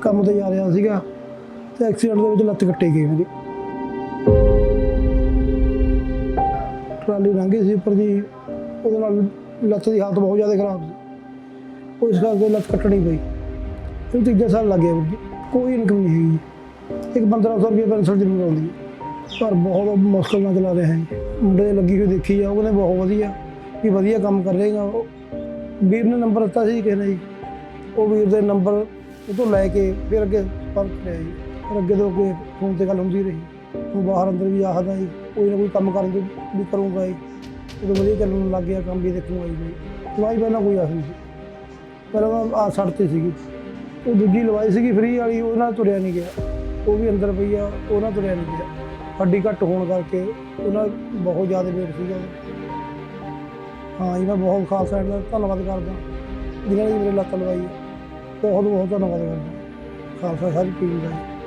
ਕੰਮ ਤੇ ਜਾ ਰਿਹਾ ਸੀਗਾ ਤੇ ਐਕਸੀਡੈਂਟ ਦੇ ਵਿੱਚ ਲੱਤ ਕੱਟੀ ਗਈ ਮੇਰੀ। ਟਰਾਲੀ ਲੰਘੀ ਸੀ ਉੱਪਰ ਦੀ, ਉਹਦੇ ਨਾਲ ਲੱਤ ਦੀ ਹਾਲਤ ਬਹੁਤ ਜ਼ਿਆਦਾ ਖਰਾਬ ਸੀ। ਉਸ ਕਰਕੇ ਲੱਤ ਕੱਟਣੀ ਪਈ। ਇਹ ਤੀਜਾ ਸਾਲ ਲੱਗ ਗਿਆ ਵੀਰ ਜੀ ਕੋਈ ਇਨਕਮ ਨਹੀਂ ਹੈਗੀ। ਇੱਕ 1500 ਰੁਪਏ ਪੈਨਸ਼ਨ ਜ਼ਰੂਰ ਆਉਂਦੀ ਪਰ ਬਹੁਤ ਮੁਸ਼ਕਲ ਨਾਲ ਚਲਾ ਰਿਹਾ ਹੈ। ਮੁੰਡੇ ਲੱਗੀ ਹੋਈ ਦੇਖੀ ਆ ਉਹਨੇ ਬਹੁਤ ਵਧੀਆ, ਵੀ ਵਧੀਆ ਕੰਮ ਕਰ ਰਹੇਗਾ ਉਹ। ਵੀਰ ਨੇ ਨੰਬਰ ਦਿੱਤਾ ਸੀ ਕਿਸੇ ਨੇ ਉਹ ਵੀਰ ਦੇ ਨੰਬਰ ਉਹ ਤੋਂ ਲੈ ਕੇ ਫਿਰ ਅੱਗੇ ਸੰਪਰਕ ਕਰਿਆ ਜੀ। ਫਿਰ ਅੱਗੇ ਤੋਂ ਅੱਗੇ ਫੋਨ ਤੇ ਗੱਲ ਹੁੰਦੀ ਰਹੀ। ਹੁਣ ਬਾਹਰ ਅੰਦਰ ਵੀ ਆਖਦਾ ਜੀ, ਕੋਈ ਨਾ ਕੋਈ ਕੰਮ ਕਰਨ ਦੀ ਵੀ ਕਰੂੰਗਾ ਜੀ। ਜਦੋਂ ਵਧੀਆ ਚੱਲਣ ਲੱਗ ਗਿਆ, ਕੰਮ ਵੀ ਦੇਖੂੰਗਾ ਜੀ ਦਵਾਈ ਪਹਿਲਾਂ ਕੋਈ ਆਸ ਨਹੀਂ ਸੀ। ਪਹਿਲਾਂ ਤਾਂ ਆ ਸੜ ਤੇ ਸੀਗੀ। ਉਹ ਦੂਜੀ ਲਵਾਈ ਸੀਗੀ ਫ੍ਰੀ ਵਾਲੀ, ਉਹ ਨਾਲ ਤੁਰਿਆ ਨਹੀਂ ਗਿਆ। ਉਹ ਵੀ ਅੰਦਰ ਪਈ ਆ, ਉਹ ਨਾਲ ਤੁਰਿਆ ਨਹੀਂ ਗਿਆ। ਹੱਡੀ ਘੱਟ ਹੋਣ ਕਰਕੇ ਉਹਨਾਂ ਬਹੁਤ ਜ਼ਿਆਦਾ ਵੇਟ ਸੀਗਾ। ਹਾਂ ਜੀ, ਮੈਂ ਬਹੁਤ ਖਾਸ ਸਾਈਡ ਦਾ ਧੰਨਵਾਦ ਕਰਦਾ। ਜਿਨ੍ਹਾਂ ਨੇ ਮੇਰੇ ਲੱਤ ਲਵਾਈ ਹੈ ਬਹੁਤ ਬਹੁਤ ਧੰਨਵਾਦ ਕਰਦਾ। ਖਾਲਸਾ ਸਾਰੀ ਟੀਮ ਦਾ